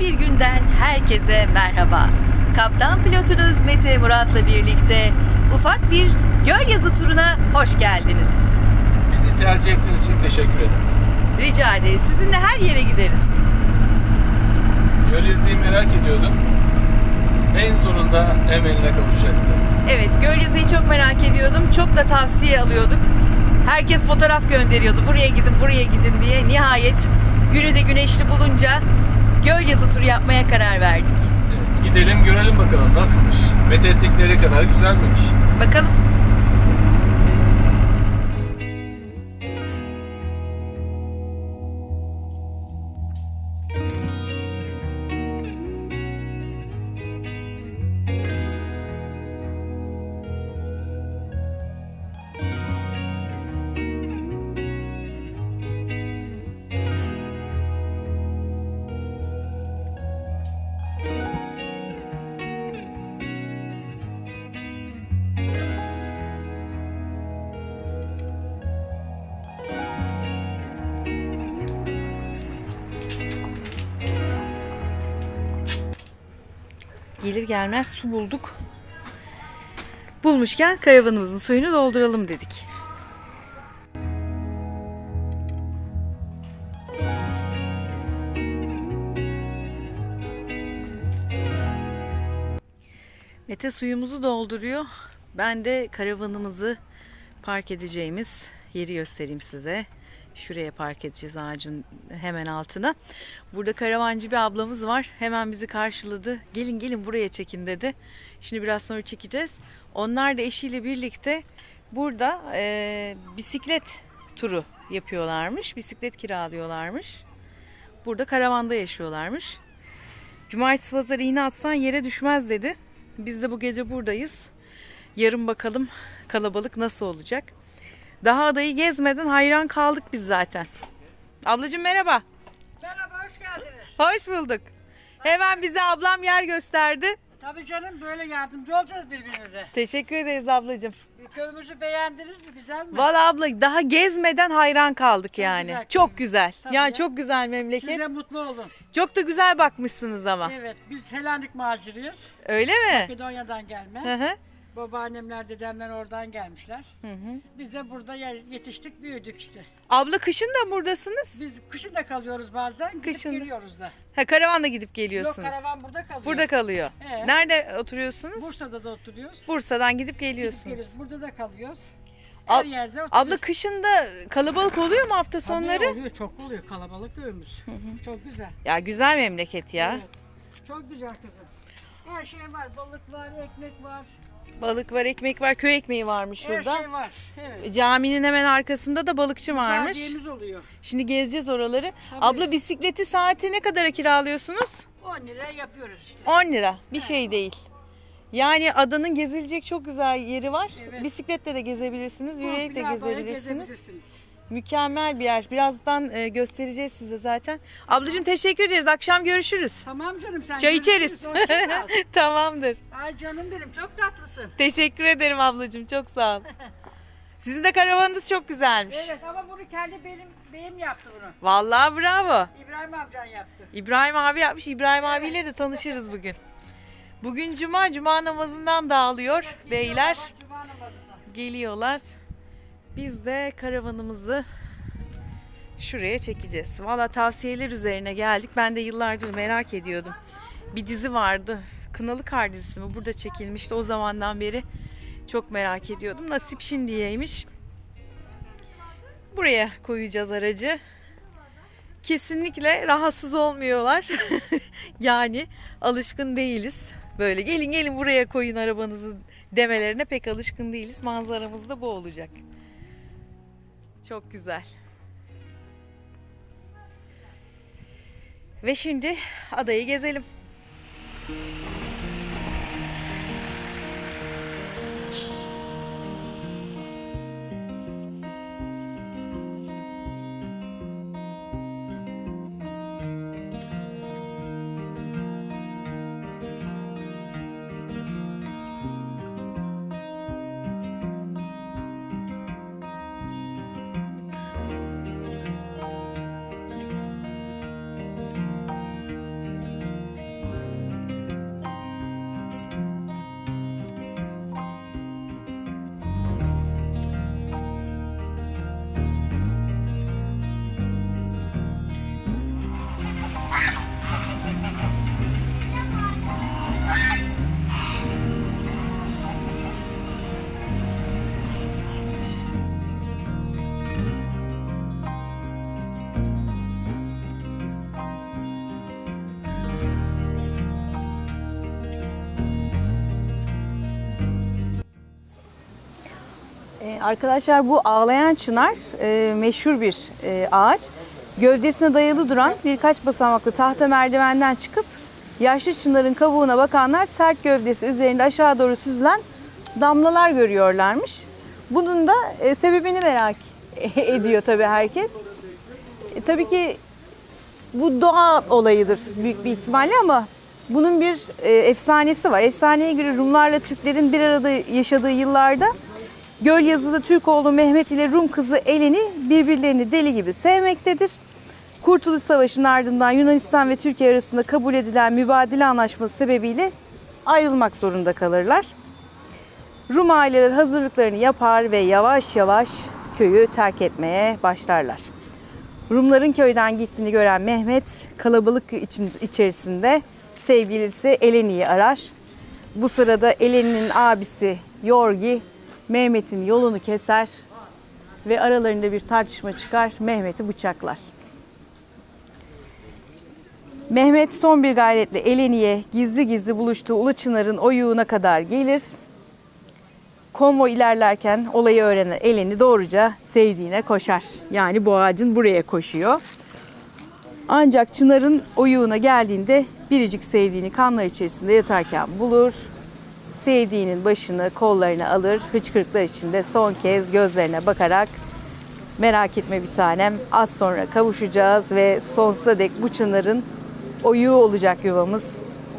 Yeni bir günden herkese merhaba. Kaptan pilotunuz Mete Murat'la birlikte ufak bir göl yazı turuna hoş geldiniz. Bizi tercih ettiğiniz için teşekkür ederiz. Rica ederiz. Sizinle her yere gideriz. Gölgezi'yi merak ediyordum. En sonunda emeline kavuşacaksın. Evet, göl yazıyı çok merak ediyordum. Çok da tavsiye alıyorduk. Herkes fotoğraf gönderiyordu. Buraya gidin, buraya gidin diye. Nihayet günü de güneşli bulunca göl yazı turu yapmaya karar verdik. Evet, gidelim görelim bakalım nasılmış. Methettikleri kadar güzel miymiş? Bakalım. Gelir gelmez su bulduk. Bulmuşken karavanımızın suyunu dolduralım dedik. Mete suyumuzu dolduruyor. Ben de karavanımızı park edeceğimiz yeri göstereyim size. Şuraya park edeceğiz ağacın hemen altına. Burada karavancı bir ablamız var. Hemen bizi karşıladı. Gelin gelin buraya çekin dedi. Şimdi biraz sonra çekeceğiz. Onlar da eşiyle birlikte burada eee, bisiklet turu yapıyorlarmış. Bisiklet kiralıyorlarmış. Burada karavanda yaşıyorlarmış. Cumartesi pazar iğne atsan yere düşmez dedi. Biz de bu gece buradayız. Yarın bakalım kalabalık nasıl olacak. Daha adayı gezmeden hayran kaldık biz zaten. Ablacığım merhaba. Merhaba, hoş geldiniz. Hoş bulduk. Hemen bize ablam yer gösterdi. Tabii canım böyle yardımcı olacağız birbirimize. Teşekkür ederiz ablacığım. Köyümüzü beğendiniz mi? Güzel mi? Valla abla daha gezmeden hayran kaldık yani. güzel çok köy. güzel. Tabii yani ya. çok güzel memleket. Siz de mutlu olun. Çok da güzel bakmışsınız ama. Evet, biz Selanik maciriyuz. Öyle mi? Makedonya'dan gelme. Hı hı. Babaannemler, dedemler oradan gelmişler. Hı hı. Biz de burada ye- yetiştik, büyüdük işte. Abla kışın da buradasınız. Biz kışın da kalıyoruz bazen, gidip Kışın geliyoruz da. Ha karavanla gidip Yok geliyorsunuz. karavan burada kalıyor. Burada kalıyor. Ee? Nerede oturuyorsunuz? Bursa'da da oturuyoruz. Bursa'dan gidip Gidip geliyorsunuz. geliyoruz. Burada da kalıyoruz. Ab- Her yerde oturuyoruz. Abla kışında kalabalık oluyor mu hafta Tabii sonları? oluyor, çok oluyor. Kalabalık köyümüz. Çok güzel. Ya güzel memleket ya. Evet. Çok güzel kızım. Her şey var. Balık var, ekmek var. Balık var, ekmek var, köy ekmeği varmış şurada. Her şey var. Evet. Caminin hemen arkasında da balıkçı varmış. Oluyor. Şimdi gezeceğiz oraları. Tabii. Abla bisikleti saati ne kadara kiralıyorsunuz? 10 lira yapıyoruz işte. 10 lira. Bir şey değil. Yani adanın gezilecek çok güzel yeri var. Evet. Bisikletle de gezebilirsiniz, yürüyerek de gezebilirsiniz. gezebilirsiniz. Mükemmel bir yer. Birazdan e, göstereceğiz size zaten. Ablacığım teşekkür ederiz. Akşam görüşürüz. Tamam canım sen Çay içeriz. görüşürüz. Hoşça kal. Tamamdır. Ay canım benim çok tatlısın. Teşekkür ederim ablacığım. Çok sağ ol. Sizin de karavanınız çok güzelmiş. Evet ama bunu kendi benim beyim yaptı bunu. Vallahi bravo. İbrahim amcan yaptı. İbrahim abi yapmış. İbrahim abiyle de tanışırız bugün. Bugün cuma, cuma namazından dağılıyor beyler. Cuma namazına. Geliyorlar. Biz de karavanımızı şuraya çekeceğiz. Valla tavsiyeler üzerine geldik. Ben de yıllardır merak ediyordum. Bir dizi vardı. Kınalı Kar dizisi mi? Burada çekilmişti. O zamandan beri çok merak ediyordum. Nasip şimdiyeymiş. Buraya koyacağız aracı. Kesinlikle rahatsız olmuyorlar. yani alışkın değiliz. Böyle gelin gelin buraya koyun arabanızı demelerine pek alışkın değiliz. Manzaramız da bu olacak. Çok güzel. Ve şimdi adayı gezelim. Arkadaşlar bu ağlayan çınar e, meşhur bir e, ağaç. Gövdesine dayalı duran birkaç basamaklı tahta merdivenden çıkıp yaşlı çınarın kavuğuna bakanlar sert gövdesi üzerinde aşağı doğru süzülen damlalar görüyorlarmış. Bunun da e, sebebini merak ediyor tabii herkes. E, tabii ki bu doğa olayıdır büyük bir ihtimalle ama bunun bir e, efsanesi var. Efsaneye göre Rumlarla Türklerin bir arada yaşadığı yıllarda Göl yazıda Türkoğlu Mehmet ile Rum kızı Eleni birbirlerini deli gibi sevmektedir. Kurtuluş Savaşı'nın ardından Yunanistan ve Türkiye arasında kabul edilen mübadele anlaşması sebebiyle ayrılmak zorunda kalırlar. Rum aileler hazırlıklarını yapar ve yavaş yavaş köyü terk etmeye başlarlar. Rumların köyden gittiğini gören Mehmet kalabalık için, içerisinde sevgilisi Eleni'yi arar. Bu sırada Eleni'nin abisi Yorgi Mehmet'in yolunu keser ve aralarında bir tartışma çıkar. Mehmet'i bıçaklar. Mehmet son bir gayretle Eleni'ye gizli gizli buluştuğu Uluçınar'ın oyuğuna kadar gelir. Konvoy ilerlerken olayı öğrenen Eleni doğruca sevdiğine koşar. Yani bu ağacın buraya koşuyor. Ancak Çınar'ın oyuğuna geldiğinde biricik sevdiğini kanlar içerisinde yatarken bulur. Sevdiğinin başını kollarına alır. Hıçkırıklar içinde son kez gözlerine bakarak merak etme bir tanem az sonra kavuşacağız ve sonsuza dek bu Çınar'ın oyuğu olacak yuvamız.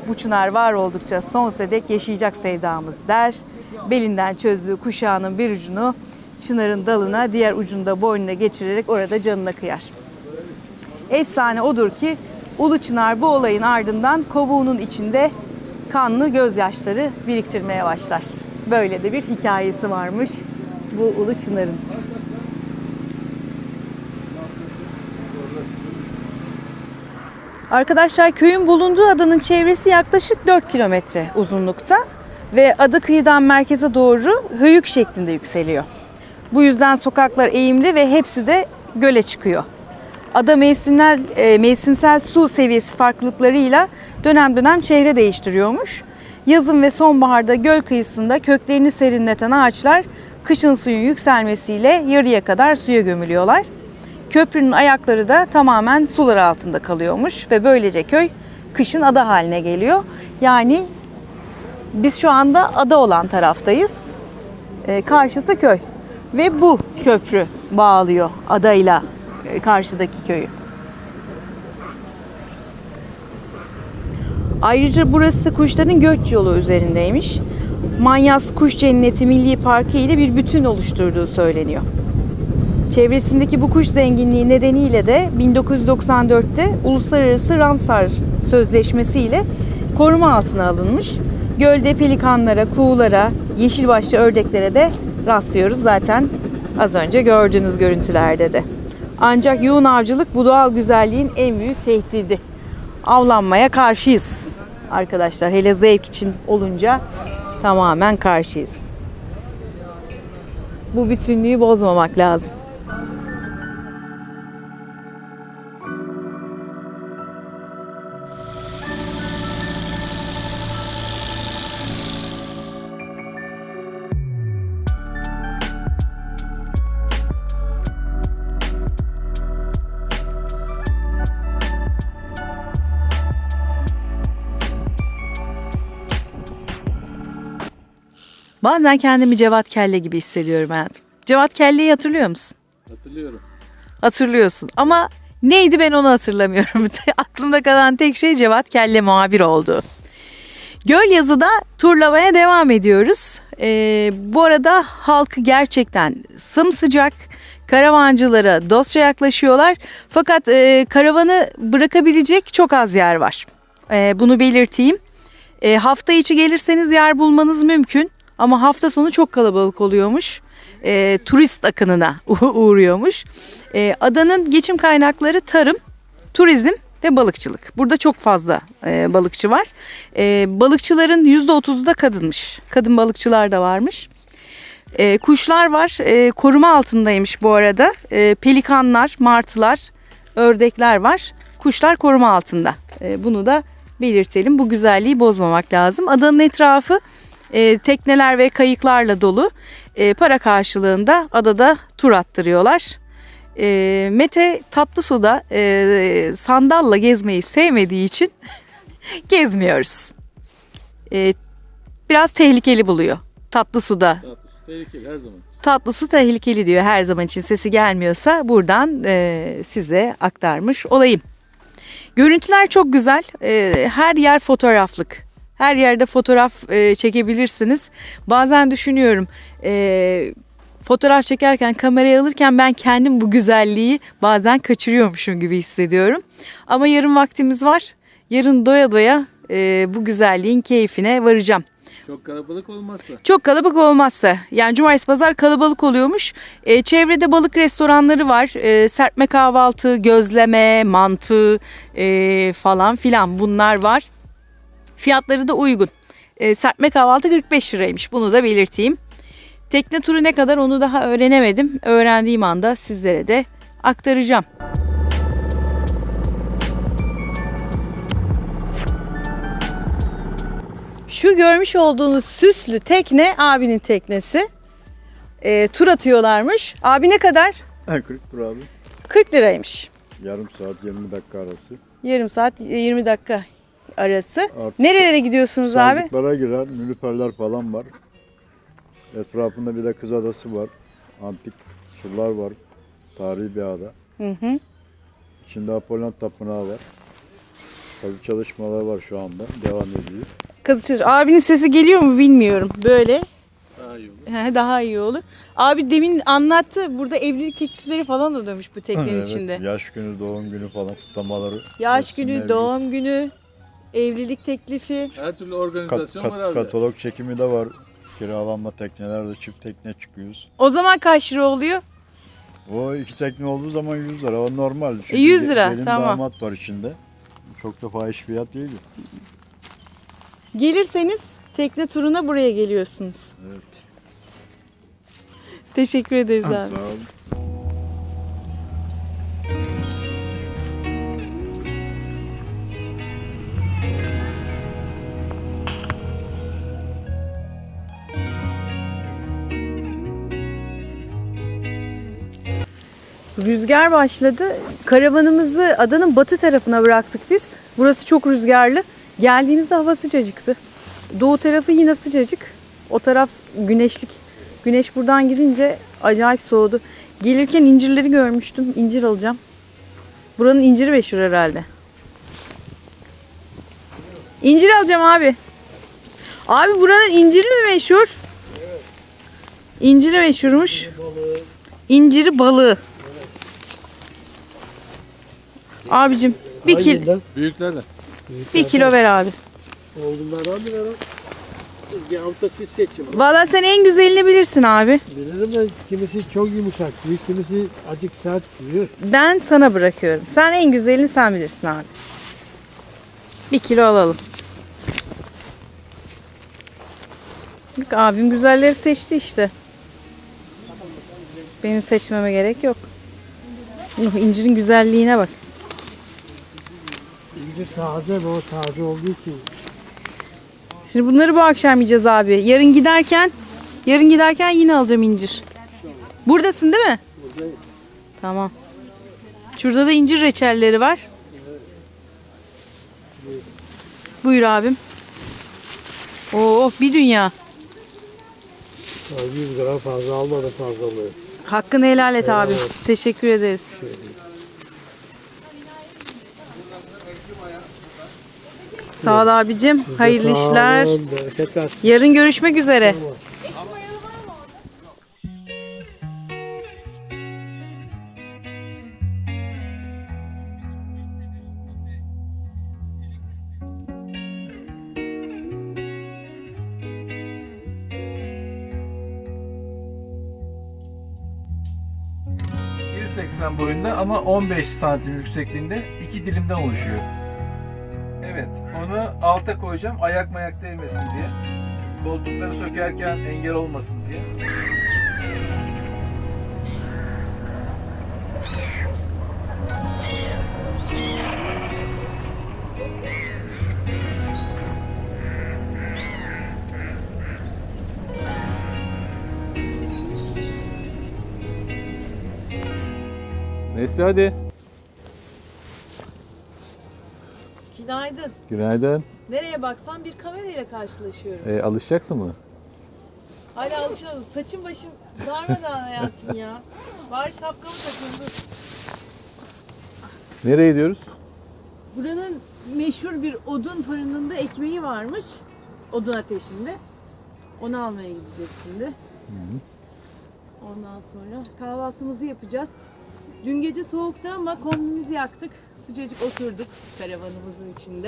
Bu çınar var oldukça sonsuza dek yaşayacak sevdamız der. Belinden çözdüğü kuşağının bir ucunu çınarın dalına diğer ucunda boynuna geçirerek orada canına kıyar. Efsane odur ki Ulu Çınar bu olayın ardından kovuğunun içinde kanlı gözyaşları biriktirmeye başlar. Böyle de bir hikayesi varmış bu Ulu Çınar'ın. Arkadaşlar köyün bulunduğu adanın çevresi yaklaşık 4 kilometre uzunlukta ve ada kıyıdan merkeze doğru höyük şeklinde yükseliyor. Bu yüzden sokaklar eğimli ve hepsi de göle çıkıyor. Ada mevsimsel, e, mevsimsel su seviyesi farklılıklarıyla dönem dönem çehre değiştiriyormuş. Yazın ve sonbaharda göl kıyısında köklerini serinleten ağaçlar kışın suyun yükselmesiyle yarıya kadar suya gömülüyorlar. Köprünün ayakları da tamamen sular altında kalıyormuş ve böylece köy kışın ada haline geliyor. Yani biz şu anda ada olan taraftayız. Ee, karşısı köy. Ve bu köprü bağlıyor adayla karşıdaki köyü. Ayrıca burası kuşların göç yolu üzerindeymiş. Manyas Kuş Cenneti Milli Parkı ile bir bütün oluşturduğu söyleniyor. Çevresindeki bu kuş zenginliği nedeniyle de 1994'te Uluslararası Ramsar Sözleşmesi ile koruma altına alınmış. Gölde pelikanlara, kuğulara, yeşilbaşlı ördeklere de rastlıyoruz zaten az önce gördüğünüz görüntülerde de. Ancak yoğun avcılık bu doğal güzelliğin en büyük tehdidi. Avlanmaya karşıyız arkadaşlar. Hele zevk için olunca tamamen karşıyız. Bu bütünlüğü bozmamak lazım. Bazen kendimi Cevat Kelle gibi hissediyorum hayatım. Cevat Kelle'yi hatırlıyor musun? Hatırlıyorum. Hatırlıyorsun ama neydi ben onu hatırlamıyorum. Aklımda kalan tek şey Cevat Kelle muhabir oldu. Göl yazıda turlamaya devam ediyoruz. Ee, bu arada halkı gerçekten sımsıcak. Karavancılara dostça yaklaşıyorlar. Fakat e, karavanı bırakabilecek çok az yer var. E, bunu belirteyim. E, hafta içi gelirseniz yer bulmanız mümkün. Ama hafta sonu çok kalabalık oluyormuş. E, turist akınına uğruyormuş. E, adanın geçim kaynakları tarım, turizm ve balıkçılık. Burada çok fazla e, balıkçı var. E, balıkçıların %30'u da kadınmış. Kadın balıkçılar da varmış. E, kuşlar var. E, koruma altındaymış bu arada. E, pelikanlar, martılar, ördekler var. Kuşlar koruma altında. E, bunu da belirtelim. Bu güzelliği bozmamak lazım. Adanın etrafı e, tekneler ve kayıklarla dolu. e, para karşılığında adada tur attırıyorlar. E, Mete Tatlısu'da e, sandalla gezmeyi sevmediği için gezmiyoruz. E, biraz tehlikeli buluyor Tatlısu'da. Tatlı su tehlikeli her zaman. Tatlı su tehlikeli diyor her zaman için sesi gelmiyorsa buradan e, size aktarmış olayım. Görüntüler çok güzel. E, her yer fotoğraflık. Her yerde fotoğraf e, çekebilirsiniz. Bazen düşünüyorum e, fotoğraf çekerken kamerayı alırken ben kendim bu güzelliği bazen kaçırıyormuşum gibi hissediyorum. Ama yarın vaktimiz var. Yarın doya doya e, bu güzelliğin keyfine varacağım. Çok kalabalık olmazsa. Çok kalabalık olmazsa yani cumartesi pazar kalabalık oluyormuş. Ee, çevrede balık restoranları var. Ee, serpme kahvaltı, gözleme, mantı ee, falan filan bunlar var. Fiyatları da uygun. Ee, serpme kahvaltı 45 liraymış bunu da belirteyim. Tekne turu ne kadar onu daha öğrenemedim. Öğrendiğim anda sizlere de aktaracağım. Şu görmüş olduğunuz süslü tekne abinin teknesi. Ee, tur atıyorlarmış. Abi ne kadar? 40 lira abi. 40 liraymış. Yarım saat 20 dakika arası. Yarım saat 20 dakika arası. Artık Nerelere gidiyorsunuz abi? Sazlıklara girer, nülüferler falan var. Etrafında bir de Kız Adası var. Antik surlar var. Tarihi bir ada. Hı hı. İçinde Apollon Tapınağı var. Kazı çalışmaları var şu anda. Devam ediyor. Kızı Abinin sesi geliyor mu bilmiyorum. Böyle Daha iyi olur. he, daha iyi olur. Abi demin anlattı. Burada evlilik teklifleri falan da dönmüş bu teknenin Evet, içinde. Yaş günü, doğum günü falan kutlamaları. Yaş günü, mevcut. doğum günü, evlilik teklifi. Her türlü Kat- organizasyon kat- var abi. katalog çekimi de var. Kiralanma teknelerde çift tekne çıkıyoruz. O zaman kaç lira oluyor? O iki tekne olduğu zaman 100 lira. O normal. Çünkü 100 E, lira, gelin tamam. damat var içinde. Çok da fahiş fiyat değil. Gelirseniz tekne turuna buraya geliyorsunuz. Evet. Teşekkür ederiz abi. Sağ olun. Rüzgar başladı. Karavanımızı adanın batı tarafına bıraktık biz. Burası çok rüzgarlı. Geldiğimizde hava sıcacıktı. Doğu tarafı yine sıcacık. O taraf güneşlik. Güneş buradan gidince acayip soğudu. Gelirken incirleri görmüştüm. İncir alacağım. Buranın inciri meşhur herhalde. İncir alacağım abi. Abi buranın inciri mi meşhur? İnciri meşhurmuş. İnciri balığı. Abicim bir, kil, Büyüklerden. bir kilo ver abi. Oğlumlardan bir ara. Bir hafta siz seçin. Valla sen en güzelini bilirsin abi. Bilirim ben kimisi çok yumuşak, büyük kimisi acık sert diyor. Ben sana bırakıyorum. Sen en güzelini sen bilirsin abi. Bir kilo alalım. Bak abim güzelleri seçti işte. Benim seçmeme gerek yok. Nuh, incirin güzelliğine bak. İnce taze ve o taze olduğu için Şimdi bunları bu akşam yiyeceğiz abi. Yarın giderken yarın giderken yine alacağım incir. Buradasın değil mi? Buradayım. Tamam. Şurada da incir reçelleri var. Buyur abim. Oo bir dünya. ya 100 gram fazla almadım fazlalığı. Hakkını helal et abi. Teşekkür ederiz. Sağ ol abicim. Hayırlı Sağ işler. olun, Bereket versin. Yarın görüşmek üzere. ...1.80 boyunda ama 15 santim yüksekliğinde iki dilimden oluşuyor. Evet. Onu alta koyacağım ayak mayak değmesin diye. Koltukları sökerken engel olmasın diye. Neyse hadi. Günaydın. Günaydın. Nereye baksam bir kamerayla karşılaşıyorum. E, alışacaksın mı? Hala alışamadım. Saçım başım darmadağın hayatım ya. Bari şapkamı takayım dur. Nereye gidiyoruz? Buranın meşhur bir odun fırınında ekmeği varmış. Odun ateşinde. Onu almaya gideceğiz şimdi. Ondan sonra kahvaltımızı yapacağız. Dün gece soğuktu ama kombimizi yaktık. Sıcacık oturduk karavanımızın içinde.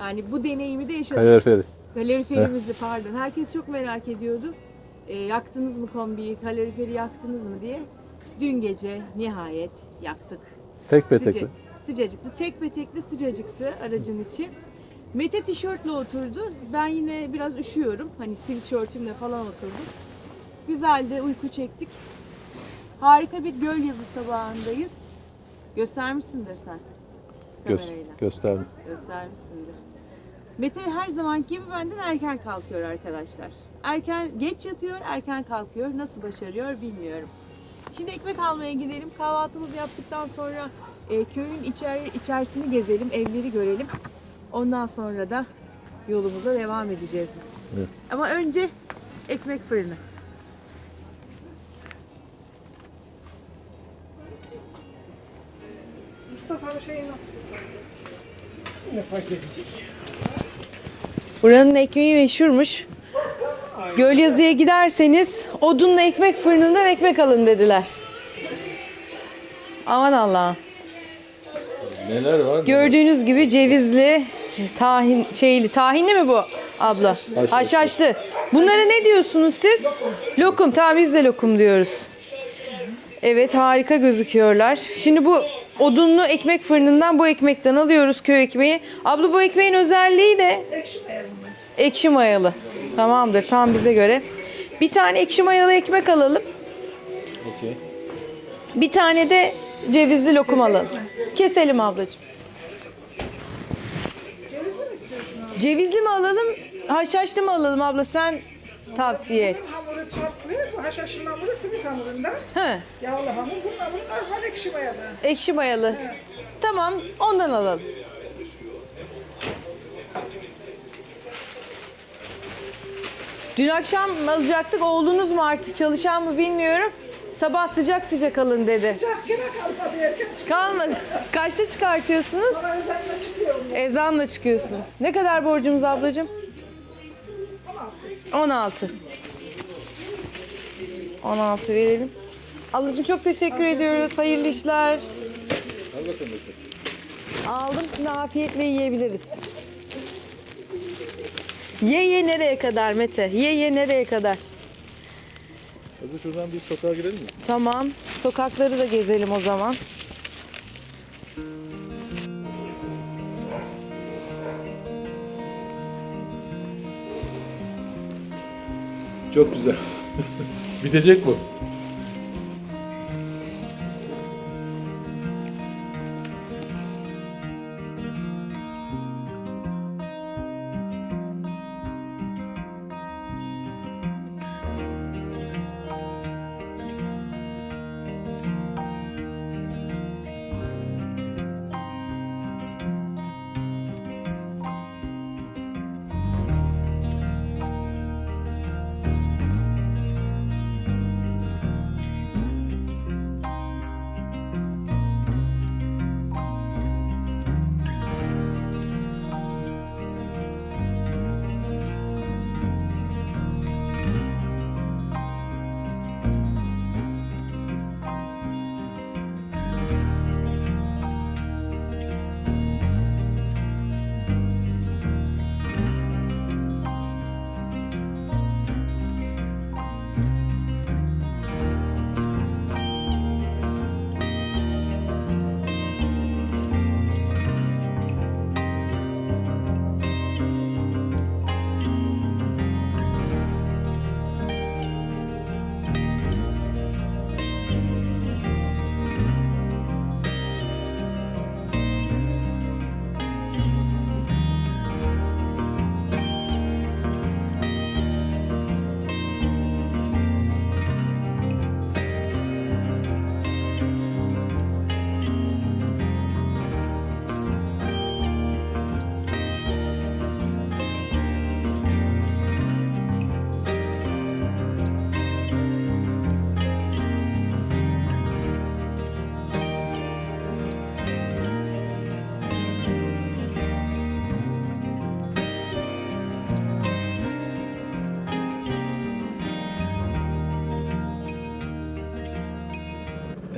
Yani bu deneyimi de yaşadık. Kaloriferi. Kaloriferimizi pardon. Herkes çok merak ediyordu. E, yaktınız mı kombiyi, kaloriferi yaktınız mı diye. Dün gece nihayet yaktık. Tek Sıca- petekli. sıcacıktı. Tek petekli sıcacıktı aracın içi. Mete tişörtle oturdu. Ben yine biraz üşüyorum. Hani sweatshirtimle falan oturdum. Güzel de uyku çektik. Harika bir göl yazı sabahındayız. Göstermişsindir sen. Göz, Kamerayla. gösterdim. Göstermişsindir. Mete her zamanki gibi benden erken kalkıyor arkadaşlar. Erken geç yatıyor, erken kalkıyor. Nasıl başarıyor bilmiyorum. Şimdi ekmek almaya gidelim. Kahvaltımızı yaptıktan sonra e, köyün içer, içerisini gezelim, evleri görelim. Ondan sonra da yolumuza devam edeceğiz biz. Evet. Ama önce ekmek fırını. Mustafa'nın şeyi nasıl? Ne fark edecek? Buranın ekmeği meşhurmuş. Gölyazı'ya giderseniz odunlu ekmek fırınından ekmek alın dediler. Aman Allah'ım. Neler var? Gördüğünüz gibi cevizli, tahin, şeyli, tahinli mi bu abla? Haşhaşlı. Haşhaşlı. Bunlara ne diyorsunuz siz? Lokum. Tamam biz de lokum diyoruz. Evet harika gözüküyorlar. Şimdi bu odunlu ekmek fırınından bu ekmekten alıyoruz köy ekmeği. Abla bu ekmeğin özelliği de ekşi mayalı. Tamamdır tam bize göre. Bir tane ekşi mayalı ekmek alalım. Okey. Bir tane de cevizli lokum alalım. Keselim ablacığım. Cevizli mi alalım, haşhaşlı mı alalım abla sen tavsiye et. Farklı. Bu haşhaşın hamuru simit hamurundan. He, Yağlı hamur. Bunun hamuru normal ekşi mayalı. ekşi mayalı. Tamam, ondan alalım. Dün akşam alacaktık. Oğlunuz mu artık çalışan mı bilmiyorum. Sabah sıcak sıcak alın dedi. Sıcak kime kalmadı erken çıkıyor. Kalmadı. Kaçta çıkartıyorsunuz? Sonra özenle çıkıyorum. Ezanla çıkıyorsunuz. Ne kadar borcumuz ablacığım? 16. 16 verelim. Ablacığım çok teşekkür ediyoruz. Hayırlı işler. Aldım şimdi afiyetle yiyebiliriz. Ye ye nereye kadar Mete? Ye ye nereye kadar? Hadi şuradan bir sokağa girelim mi? Tamam. Sokakları da gezelim o zaman. Çok güzel. Bitecek bu.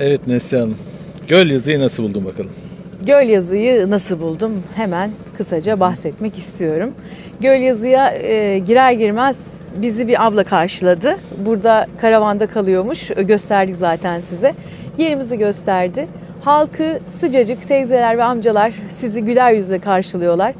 Evet Neslihan. Göl yazıyı nasıl buldun bakalım? Göl yazıyı nasıl buldum? Hemen kısaca bahsetmek istiyorum. Göl yazıya e, girer girmez bizi bir abla karşıladı. Burada karavanda kalıyormuş. Gösterdik zaten size. Yerimizi gösterdi. Halkı sıcacık teyzeler ve amcalar sizi güler yüzle karşılıyorlar.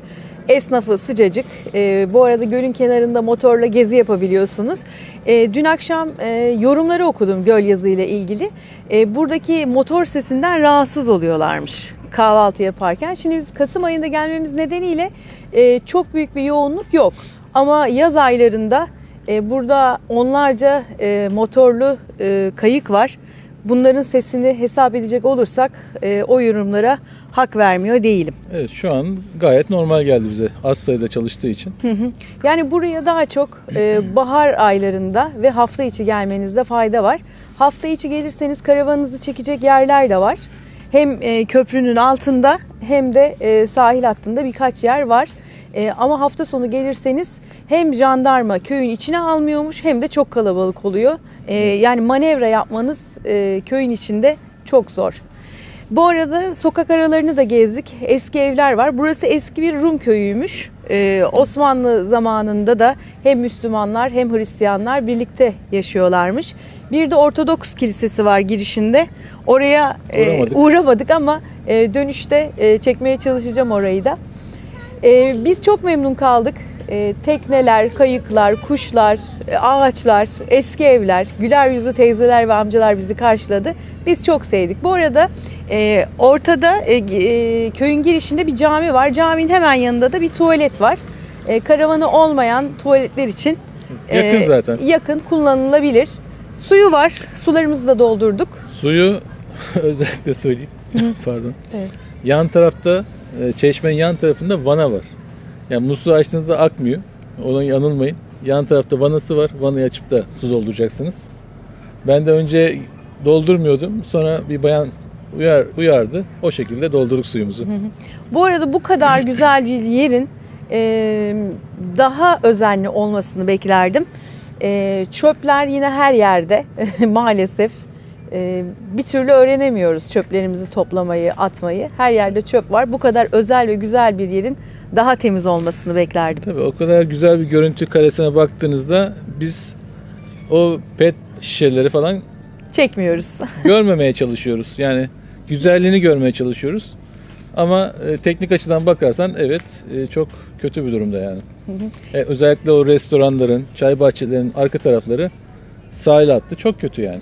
Esnafı sıcacık. E, bu arada gölün kenarında motorla gezi yapabiliyorsunuz. E, dün akşam e, yorumları okudum göl yazı ile ilgili. E, buradaki motor sesinden rahatsız oluyorlarmış kahvaltı yaparken. Şimdi biz Kasım ayında gelmemiz nedeniyle e, çok büyük bir yoğunluk yok. Ama yaz aylarında e, burada onlarca e, motorlu e, kayık var. Bunların sesini hesap edecek olursak e, o yorumlara hak vermiyor değilim. Evet şu an gayet normal geldi bize. Az sayıda çalıştığı için. Yani buraya daha çok e, bahar aylarında ve hafta içi gelmenizde fayda var. Hafta içi gelirseniz karavanınızı çekecek yerler de var. Hem e, köprünün altında hem de e, sahil hattında birkaç yer var. E, ama hafta sonu gelirseniz hem jandarma köyün içine almıyormuş hem de çok kalabalık oluyor. E, yani manevra yapmanız e, köyün içinde çok zor. Bu arada sokak aralarını da gezdik. Eski evler var. Burası eski bir Rum köyüymüş. Ee, Osmanlı zamanında da hem Müslümanlar hem Hristiyanlar birlikte yaşıyorlarmış. Bir de Ortodoks kilisesi var girişinde. Oraya e, Uğramadık. uğramadık ama e, dönüşte e, çekmeye çalışacağım orayı da. E, biz çok memnun kaldık. E, tekneler, kayıklar, kuşlar, e, ağaçlar, eski evler, güler yüzlü teyzeler ve amcalar bizi karşıladı. Biz çok sevdik. Bu arada e, ortada e, e, köyün girişinde bir cami var. Caminin hemen yanında da bir tuvalet var. E, karavanı olmayan tuvaletler için Yakın e, zaten. Yakın kullanılabilir. Suyu var. Sularımızı da doldurduk. Suyu özellikle söyleyeyim. Pardon. Evet. Yan tarafta e, çeşmenin yan tarafında vana var. Yani musluğu açtığınızda akmıyor. Ona yanılmayın. Yan tarafta vanası var. Vanayı açıp da su dolduracaksınız. Ben de önce doldurmuyordum. Sonra bir bayan uyar, uyardı. O şekilde doldurduk suyumuzu. Bu arada bu kadar güzel bir yerin e, daha özenli olmasını beklerdim. E, çöpler yine her yerde maalesef. E, bir türlü öğrenemiyoruz çöplerimizi toplamayı, atmayı. Her yerde çöp var. Bu kadar özel ve güzel bir yerin daha temiz olmasını beklerdim. Tabii o kadar güzel bir görüntü karesine baktığınızda biz o pet şişeleri falan Çekmiyoruz. görmemeye çalışıyoruz. Yani güzelliğini görmeye çalışıyoruz. Ama e, teknik açıdan bakarsan evet e, çok kötü bir durumda yani. E, özellikle o restoranların, çay bahçelerinin arka tarafları sahil hattı çok kötü yani.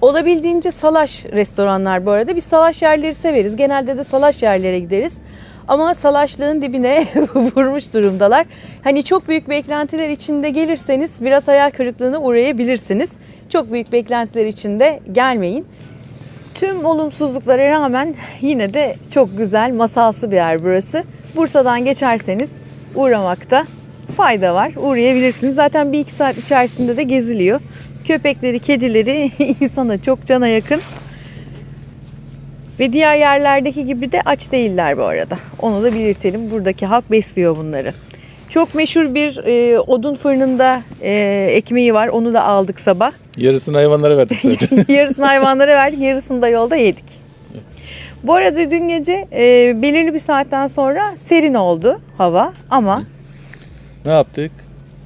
Olabildiğince salaş restoranlar bu arada. Biz salaş yerleri severiz. Genelde de salaş yerlere gideriz. Ama salaşlığın dibine vurmuş durumdalar. Hani çok büyük beklentiler içinde gelirseniz biraz hayal kırıklığına uğrayabilirsiniz. Çok büyük beklentiler içinde gelmeyin. Tüm olumsuzluklara rağmen yine de çok güzel, masalsı bir yer burası. Bursa'dan geçerseniz uğramakta fayda var. Uğrayabilirsiniz. Zaten bir iki saat içerisinde de geziliyor. Köpekleri, kedileri insana çok cana yakın. Ve diğer yerlerdeki gibi de aç değiller bu arada. Onu da belirtelim. Buradaki halk besliyor bunları. Çok meşhur bir e, odun fırınında e, ekmeği var. Onu da aldık sabah. Yarısını hayvanlara verdik yarısını hayvanlara verdik, yarısını da yolda yedik. Bu arada dün gece e, belirli bir saatten sonra serin oldu hava ama ne yaptık?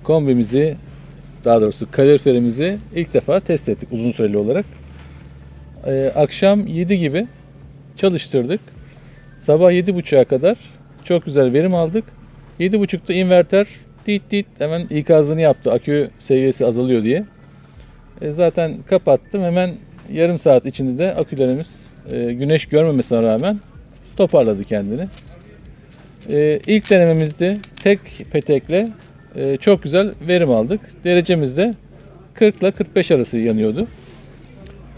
Kombimizi, daha doğrusu kaloriferimizi ilk defa test ettik uzun süreli olarak. E, akşam 7 gibi çalıştırdık. Sabah 7.30'a kadar çok güzel verim aldık. 7.30'da inverter dit dit hemen ikazını yaptı. Akü seviyesi azalıyor diye. E, zaten kapattım. Hemen yarım saat içinde de akülerimiz e, güneş görmemesine rağmen toparladı kendini. E, ilk denememizde tek petekle e, çok güzel verim aldık. Derecemiz de 40 ile 45 arası yanıyordu.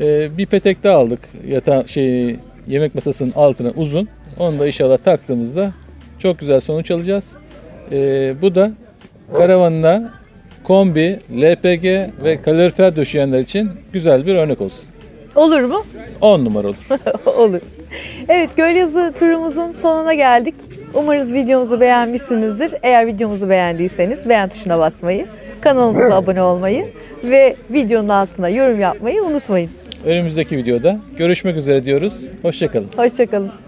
E, bir petek daha aldık yata şey yemek masasının altına uzun. Onu da inşallah taktığımızda çok güzel sonuç alacağız. E, bu da karavanına kombi, LPG ve kalorifer döşeyenler için güzel bir örnek olsun. olur mu? 10 numara olur. olur. Evet Gölyazı turumuzun sonuna geldik. Umarız videomuzu beğenmişsinizdir. Eğer videomuzu beğendiyseniz beğen tuşuna basmayı, kanalımıza abone olmayı ve videonun altına yorum yapmayı unutmayın. önümüzdeki videoda görüşmek üzere diyoruz. Hoşçakalın. Hoşçakalın.